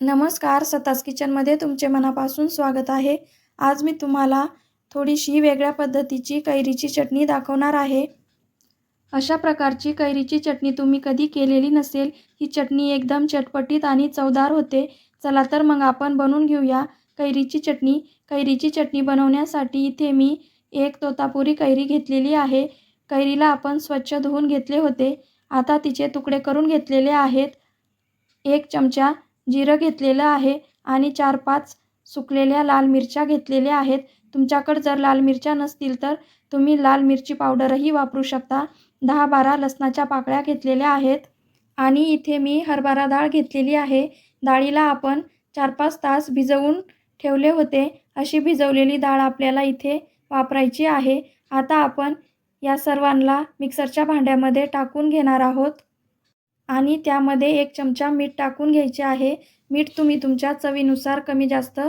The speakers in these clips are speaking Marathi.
नमस्कार सतास किचनमध्ये तुमचे मनापासून स्वागत आहे. आज मी तुम्हाला थोडीशी वेगळ्या पद्धतीची कैरीची चटणी दाखवणार आहे. अशा प्रकारची कैरीची चटणी तुम्ही कधी केलेली नसेल ही चटणी एकदम चटपटीत आणि चवदार होते. चला तर मग आपण बनवून घेऊया कैरीची चटणी. कैरीची चटणी बनवण्यासाठी इथे मी एक तोतापुरी कैरी घेतलेली आहे. कैरीला आपण स्वच्छ धुवून घेतले होते. आता तिचे तुकडे करून घेतलेले आहेत. एक चमचा जिरं घेतलेलं आहे आणि चार पाच सुकलेल्या लाल मिरच्या घेतलेल्या आहेत. तुमच्याकडं जर लाल मिरच्या नसतील तर तुम्ही लाल मिरची पावडरही वापरू शकता. दहा बारा लसणाच्या पाकळ्या घेतलेल्या आहेत. आणि इथे मी हरभरा डाळ घेतलेली आहे. डाळीला आपण चार पाच तास भिजवून ठेवले होते. अशी भिजवलेली डाळ आपल्याला इथे वापरायची आहे. आता आपण या सर्वांना मिक्सरच्या भांड्यामध्ये टाकून घेणार आहोत. आणि त्यामध्ये एक चमचा मीठ टाकून घ्यायचे आहे. मीठ तुम्ही तुमच्या चवीनुसार कमी जास्त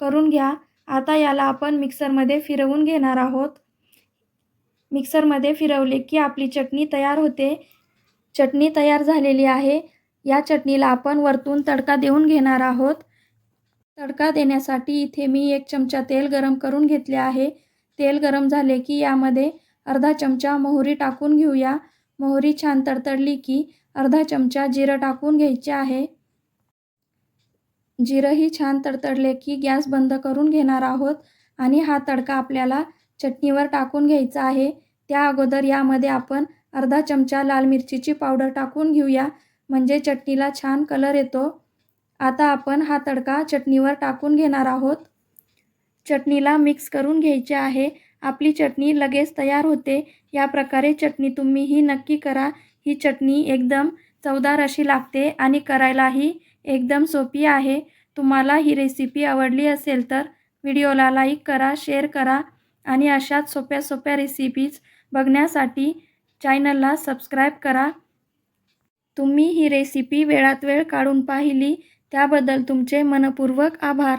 करून घ्या. आता याला आपण मिक्सरमध्ये फिरवून घेणार आहोत. मिक्सरमध्ये फिरवले की आपली चटणी तयार होते. चटणी तयार झालेली आहे. या चटणीला आपण वरतून तडका देऊन घेणार आहोत. तडका देण्यासाठी इथे मी एक चमचा तेल गरम करून घेतले आहे. तेल गरम झाले की यामध्ये अर्धा चमचा मोहरी टाकून घेऊया. मोहरी छान तडतडली की अर्धा चमचा जिरं टाकून घ्यायचे आहे. जिरंही छान तडतडले की गॅस बंद करून घेणार आहोत आणि हा तडका आपल्याला चटणीवर टाकून घ्यायचा आहे. त्या अगोदर यामध्ये आपण अर्धा चमचा लाल मिरचीची पावडर टाकून घेऊया म्हणजे चटणीला छान कलर येतो. आता आपण हा तडका चटणीवर टाकून घेणार आहोत. चटणीला मिक्स करून घ्यायचे आहे. आपली चटणी लगेच तयार होते. या प्रकारे चटणी तुम्ही ही नक्की करा. ही चटणी एकदम चवदार अशी लागते आणि करायलाही एकदम सोपी आहे. तुम्हाला ही रेसिपी आवडली असेल तर व्हिडिओला लाईक करा शेअर करा आणि अशाच सोप्या सोप्या रेसिपीज बघण्यासाठी चॅनलला सबस्क्राईब करा. तुम्ही ही रेसिपी वेळात वेळ काढून पाहिली त्याबद्दल तुमचे मनपूर्वक आभार.